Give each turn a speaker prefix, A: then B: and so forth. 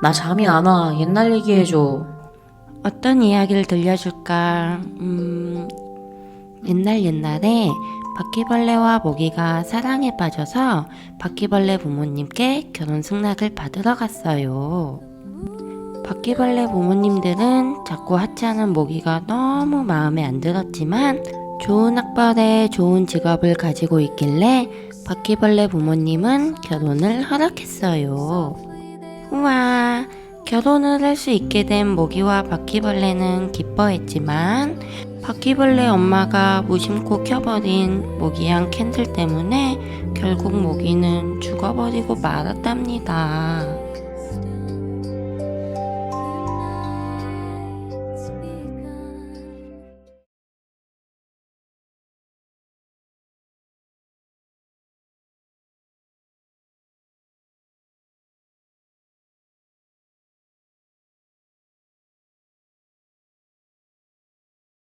A: 나 잠이 안 와. 옛날 얘기해줘.
B: 어떤 이야기를 들려줄까? 음, 옛날 옛날에 바퀴벌레와 모기가 사랑에 빠져서 바퀴벌레 부모님께 결혼 승낙을 받으러 갔어요. 바퀴벌레 부모님들은 자꾸 하찮은 모기가 너무 마음에 안 들었지만 좋은 학벌에 좋은 직업을 가지고 있길래 바퀴벌레 부모님은 결혼을 허락했어요. 우와, 결혼을 할 수 있게 된 모기와 바퀴벌레는 기뻐했지만 바퀴벌레 엄마가 무심코 켜버린 모기향 캔들 때문에 결국 모기는 죽어버리고 말았답니다.